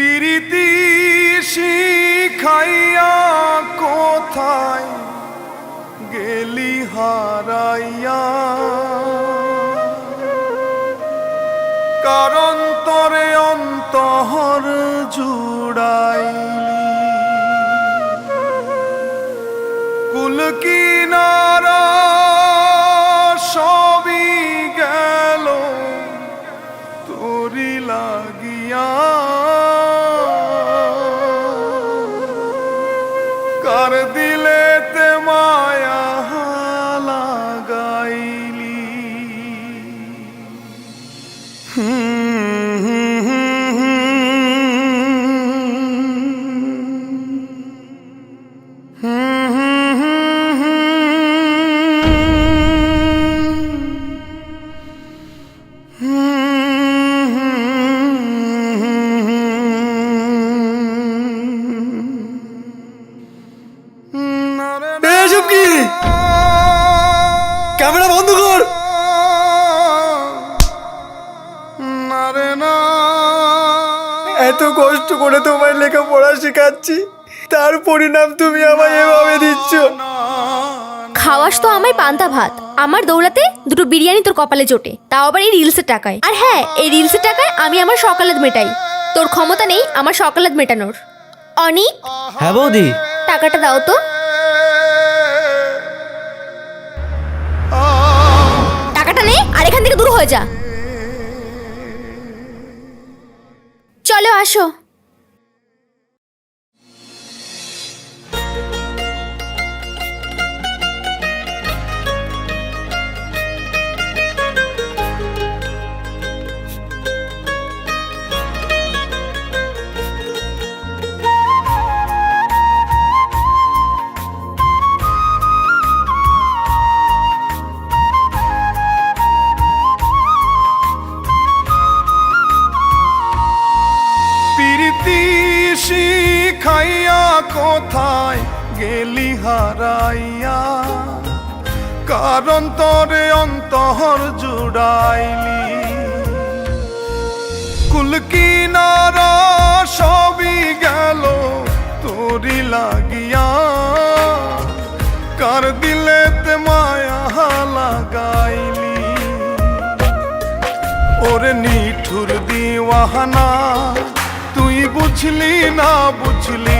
পিরিতি শিখাইয়া কোথায় গেলি হারাইয়া? কারণ তরে অন্তহর জুড়াইলি। কুল এত কষ্ট করে তোমায় লেখাপড়া শেখাচ্ছি। তার পরিণাম তুমি আমায় এভাবে দিচ্ছ। খাওয়াস তো আমায় পান্তা ভাত। আমার দৌড়াতে দুটো বিরিয়ানি তোর কপালে জোটে তাও আবার এই রিলসের টাকায়। আর হ্যাঁ এই রিলসের টাকায় আমি আমার সকালাত মেটাই। তোর ক্ষমতা নেই আমার সকালাত মেটানোর। অনিক? হ্যাঁ বৌদি। টাকাটা দাও তো। টাকাটা নে আর এখান থেকে দূর হয়ে যা। চলো আসো। গেলি হারাইয়া, কারণ তোরে অন্তহর জুড়াইলি। কুল কিনারা সবই গেল তোরি লাগিয়া, কার দিলেতে মায়া লাগাইলি। ওরে নিঠুর দিওয়ানা, তুই বুঝলি না বুঝলি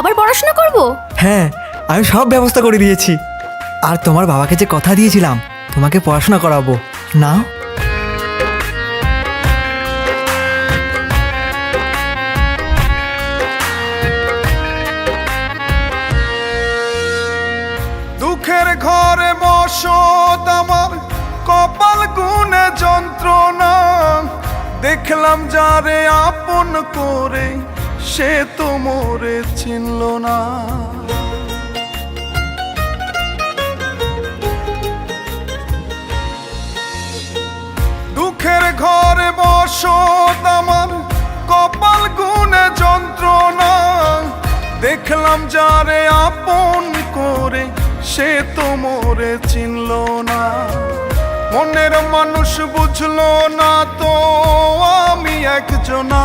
আবার পড়াশোনা করব? হ্যাঁ আমি সব ব্যবস্থা করে দিয়েছি। আর তোমার বাবাকে যে কথা দিয়েছিলাম তোমাকে পড়াশোনা করাবো। না দুঃখের ঘরে বসত আমার কপাল গুনে যন্ত্রণা। দেখলাম যারে আপন করে সে তো মোরে চিনল না। দুঃখের ঘরে বসত আমার কপাল গুনে যন্ত্রণা। দেখলাম যারে আপন করে সে তো মোরে চিনল না। মনের মানুষ বুঝলো না তো আমি একজনা।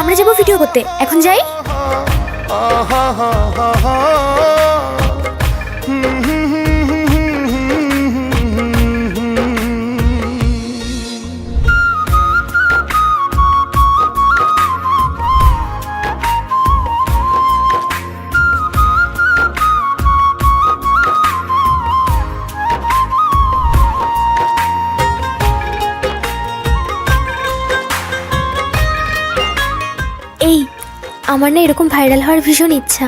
আমরা যাব ভিডিও করতে। এখন যাই। আমার না এরকম ভাইরাল হওয়ার ভীষণ ইচ্ছা।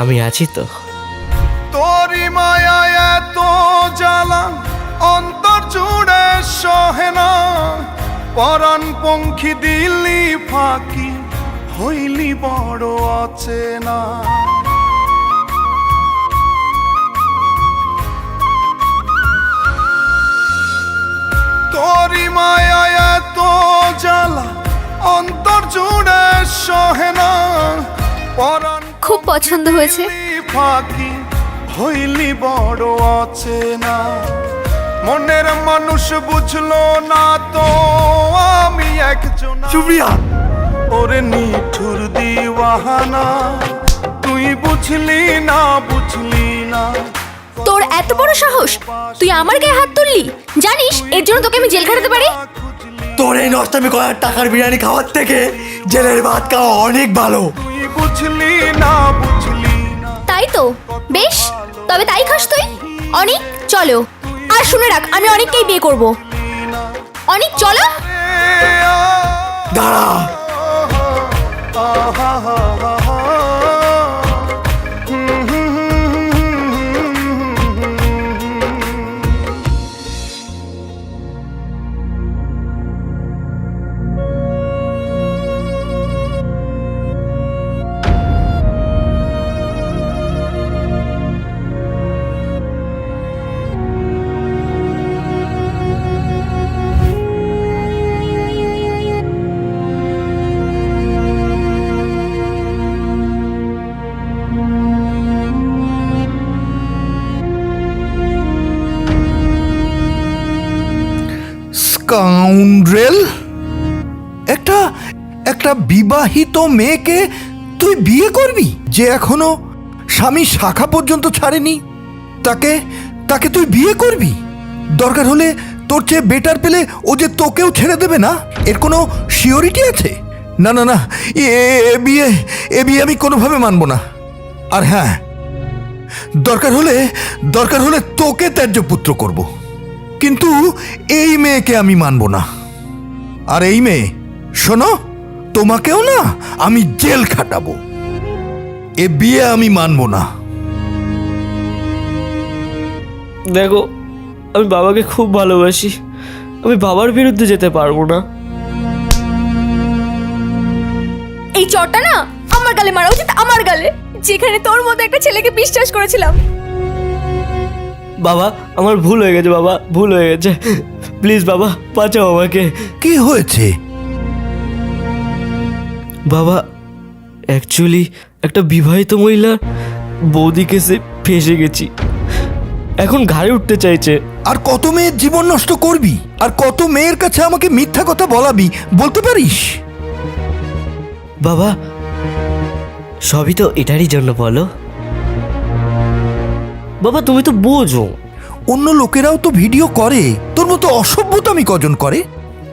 আমি আছি তো। তোরি মায়া এত জ্বালা অন্তর জুড়ে সহে না। পরাণ পঙ্খী দিল্লি ফাঁকি হইলি বড় অচেনা তোরি মায়া জ্বালা অন্তর জুড়ে সহে না। পরাণ খুব পছন্দ হয়েছে। ফাঁকি হইলি বড় অচেনা। মনের মানুষ বুঝলো না তো আমি একজন সুপ্রিয়া! ওরে নিঠুর দিওয়াহানা তুই বুঝলি না বুঝলি না। তোর এত বড় সাহস তুই আমার গায়ে হাত তুললি? জানিস এর জন্য তোকে আমি জেল খাটাতে পারি? তোর এই নষ্টামি করার টাকার বিরিয়ানি খাওয়ার থেকে জেলের ভাত খাওয়া অনেক ভালো। বুঝলি না বুঝলি তাই তো? বেশ তবে তাই খাস তুই? অনেক চলো। আর শুনে রাখ আমি অনেককেই বিয়ে করব। অনেক চলো। দাঁড়া। স্কাউন্ড্রেল একটা একটা বিবাহিত মেয়েকে তুই বিয়ে করবি, যে এখনও স্বামী শাখা পর্যন্ত ছাড়েনি? তাকে তাকে তুই বিয়ে করবি? দরকার হলে তোর চেয়ে বেটার পেলে ও যে তোকেও ছেড়ে দেবে না? এর কোনো শিওরিটি আছে? না না না, এ বিয়ে এ বিয়ে আমি কোনোভাবে মানব না। আর হ্যাঁ দরকার হলে দরকার হলে তোকে ত্যায্য পুত্র করব। কিন্তু এই মেয়েকে আমি মানব না। আর এই মেয়ে শোনো তোমাকেও না আমি জেল খাটাবো। এ বিয়ে আমি মানব না। দেখো আমি বাবাকে খুব ভালোবাসি। আমি বাবার বিরুদ্ধে যেতে পারব না। এই চটটা না আমার গালে মারা উচিত আমার গালে। যেখানে তোর মতো একটা ছেলেকে বিশ্বাস করেছিলাম। বাবা আমার ভুল হয়ে গেছে বাবা ভুল হয়ে গেছে। প্লিজ বাবা বাঁচাও আমাকে। কি হয়েছে? বাবা অ্যাকচুয়ালি একটা বিবাহিত মহিলার বৌদিকে সে ফেসে গেছি। এখন ঘাড়ে উঠতে চাইছে। আর কত মেয়ের জীবন নষ্ট করবি? আর কত মেয়ের কাছে আমাকে মিথ্যা কথা বলাবি? বলতে পারিস? বাবা সবই তো এটারই জন্য বলো। বাবা তুমি তো বোঝো। অন্য লোকেরাও তো ভিডিও করে। তোর মতো অসভ্যতামি কজন করে?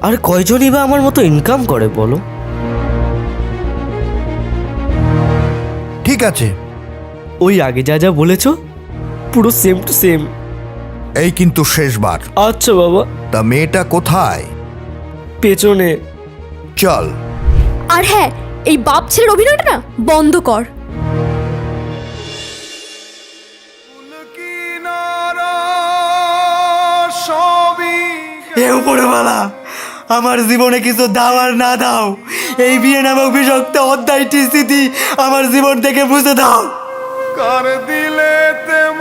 আর কয়জনই বা আমার মতো ইনকাম করে বলো? ঠিক আছে। ওই আগে যা যা বলেছ পুরো সেম টু সেম এই কিন্তু শেষবার। আচ্ছা বাবা। তা মেয়েটা কোথায়? পেছনে। চল। আর হ্যাঁ এই বাপ ছেলের অভিনয়টা না বন্ধ কর। উপরওয়ালা আমার জীবনে কিছু দাও আর না দাও। এই বিয়ে নামক বিষক্ত অধ্যায়টি স্থিতি আমার জীবন থেকে বুঝে দাও। কার দিলে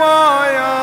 মায়া